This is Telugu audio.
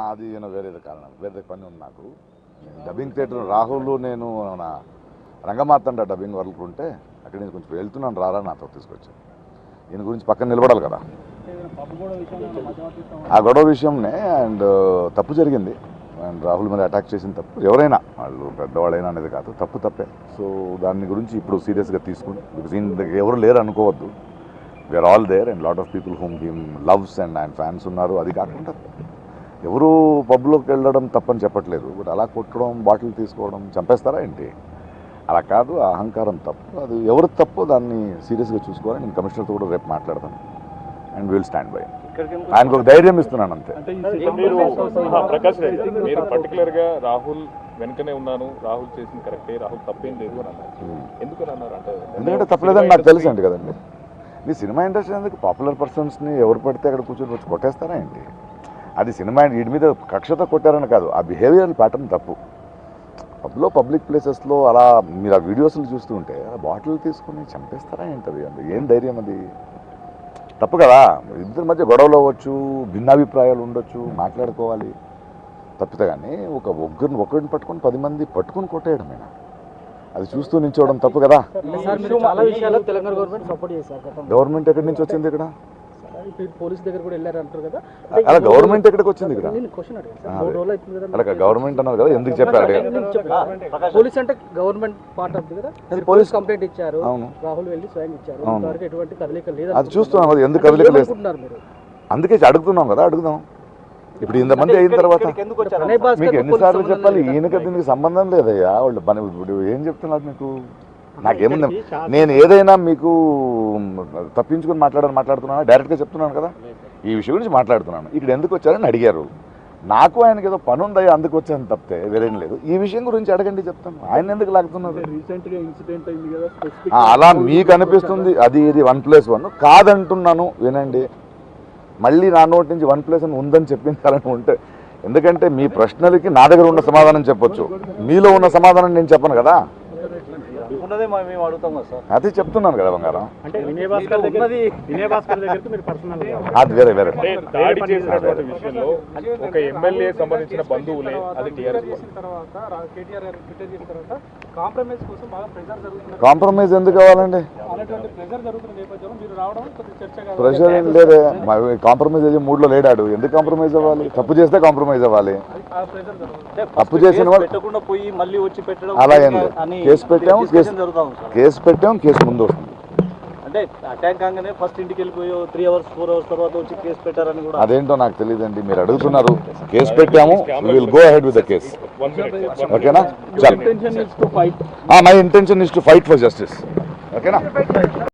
అది నేను వేరేది కారణం. వేరే పని ఉంది నాకు. డబ్బింగ్ థియేటర్ రాహుల్ నేను నా రంగమాతండ డబ్బింగ్ వర్క్ ఉంటే అక్కడి నుంచి కొంచెం వెళ్తున్నాను రారా నాతో తీసుకొచ్చాను దీని గురించి పక్కన నిలబడాలి కదా. ఆ గొడవ విషయంనే అండ్ తప్పు జరిగింది. అండ్ రాహుల్ మీద అటాక్ చేసిన తప్పు ఎవరైనా వాళ్ళు పెద్దవాళ్ళైనా అనేది కాదు తప్పు తప్పే. సో దాని గురించి ఇప్పుడు సీరియస్గా తీసుకుని బికాస్ ఈయన దగ్గర ఎవరు లేరు అనుకోవద్దు. We are all there and lot of people home him loves and ఆయన ఫ్యాన్స్ ఉన్నారు. అది కాకుండా ఎవరు పబ్లోకి వెళ్ళడం తప్పని చెప్పట్లేదు. బట్ అలా కొట్టడం బాటిల్ తీసుకోవడం చంపేస్తారా ఏంటి? అలా కాదు ఆ అహంకారం తప్పు. అది ఎవరు తప్పు దాన్ని సీరియస్గా చూసుకోవాలి నేను కమిషనర్తో కూడా రేపు మాట్లాడతాను. And will stand by. ఆయనకు ఒక ధైర్యం ఇస్తున్నాను అంతే. మీరు ఆ, ప్రకాష్ రెడ్డి గారు, మీరు పర్టికులర్గా రాహుల్ వెనుకనే ఉన్నాను. రాహుల్ చేసింది కరెక్టే రాహుల్ తప్పేం లేదు అని అన్నారు. ఎందుకని అన్నారు? అంటే ఎందుకంటే తప్పలేదని నాకు తెలుసు అండి కదండి. మీ సినిమా ఇండస్ట్రీ ఎందుకు? పాపులర్ పర్సన్స్ని ఎవరు పడితే అక్కడ కూర్చొని వచ్చి కొట్టేస్తారా ఏంటి? అది సినిమా వీటి మీద కక్షతో కొట్టారని కాదు. ఆ బిహేవియర్ ప్యాటర్న్ తప్పు. పబ్లో పబ్లిక్ ప్లేసెస్లో అలా మీరు ఆ వీడియోస్లు చూస్తూ ఉంటే బాటిల్ తీసుకుని చంపేస్తారా ఏంటది? అది ఏం ధైర్యం అది? తప్పు కదా. ఇద్దరి మధ్య గొడవలు అవ్వచ్చు భిన్నాభిప్రాయాలు ఉండొచ్చు మాట్లాడుకోవాలి. తప్పితే కానీ ఒక ఒక్కరిని ఒక్కరిని పట్టుకొని పది మంది పట్టుకొని కొట్టేయడమేనా? అది చూస్తూ నించోవడం తప్పు కదా. గవర్నమెంట్ ఎక్కడి నుంచి వచ్చింది ఇక్కడ? పోలీస్ దగ్గర కూడా వెళ్ళారు అంటారు కదా. అలా గవర్నమెంట్ ఎక్కడికి వచ్చింది ఇక్కడ? నేను క్వశ్చన్ అడిగాను సార్. ఆ, మూడు రోజులు అవుతుంది కదా అలా గవర్నమెంట్ అన్నారు కదా ఎందుకు చెప్పారు. పోలీస్ అంటే గవర్నమెంట్ పార్ట్ ఆఫ్ కదా. అది పోలీస్ కంప్లైంట్ ఇచ్చారు. అవును. రాహుల్ వెళ్ళి స్వయం ఇచ్చారు. ఇంతవరకు ఎటువంటి కదలిక లేదు అది చూస్తున్నాం కదా ఎందుకు కదలిక లేదు? అందుకే అడుగుతున్నాం కదా అడుగుదాం. ఇప్పుడు ఇంతమంది అయిన తర్వాత మీకు ఎన్నిసార్లు పోలీస్ చెప్పాలి? ఈయనకి? దీనికి సంబంధం లేదయ్యా. వాళ్ళు పని ఇప్పుడు ఏం చెప్తున్నారు మీకు? నాకేముంది? నేను ఏదైనా మీకు తప్పించుకొని మాట్లాడని మాట్లాడుతున్నాను? డైరెక్ట్గా చెప్తున్నాను కదా? ఈ విషయం గురించి మాట్లాడుతున్నాను. ఇక్కడ ఎందుకు వచ్చారని అడిగారు. నాకు ఆయనకి ఏదో పని ఉందయ్యా అందుకు వచ్చాను తప్పితే వేరేం లేదు. ఈ విషయం గురించి అడగండి చెప్తాను. ఆయన ఎందుకు లాగుతున్నారు? అలా మీకు అనిపిస్తుంది? అది ఇది వన్ ప్లస్ వన్ కాదంటున్నాను వినండి. మళ్ళీ నా నోటి నుంచి వన్ ప్లస్ అని ఉందని చెప్పించాలని ఉంటే ఎందుకంటే మీ ప్రశ్నలకి నా దగ్గర ఉన్న సమాధానం చెప్పొచ్చు. మీలో ఉన్న సమాధానం నేను చెప్పను కదా? ఉన్నదే మా- మేము అడుగుతాం కదా సార్. అదే చెప్తున్నాను కదా బంగారం. అంటే వినయ్ భాస్కర్ దగ్గర వినయ్ భాస్కర్ దగ్గరికి మీరు పర్సనల్ అది వేరే వేరే. దాడి చేసినటువంటి విషయంలో ఒక ఎమ్మెల్యే సంబంధించిన బంధువులే అది టీఆర్ఎస్ తర్వాత కేటీఆర్ గారు ట్విట్టర్ చేసిన తర్వాత కాంప్రమైజ్ కోసం బాగా ప్రెజర్ జరుగుతుంది కాంప్రమైజ్ ఎందుకు కావాలండి? ప్రెజర్ జరుగుతున్న నేపథ్యంలో మీరు రావడం చర్చగా ప్రెషర్ ఏం లేదే. కాంప్రమైజ్ అయ్యే మూడ్లో లేడాడు. ఎందుకు కాంప్రమైజ్ అవ్వాలి? తప్పు చేస్తే కాంప్రమైజ్ అవ్వాలి. తప్పు first చేసిన వాళ్ళు- పెట్టకుండా పోయి మళ్ళీ వచ్చి పెట్టడం కేసు పెట్టాము, కేసు- సార్. కేసు ముందు వస్తుంది. అంటే అటాక్ కాగానే ఫస్ట్ ఇంటికి వెళ్ళిపోయి త్రీ అవర్స్ ఫోర్ అవర్స్ తర్వాత వచ్చి కేసు పెట్టారని కూడా అదేంటో నాకు తెలియదండి మీరు అడుగుతున్నారు. కేసు పెట్టాము will go ahead with the case ఓకేనా చల్ intention is to fight my intention is to fight for justice ఓకేనా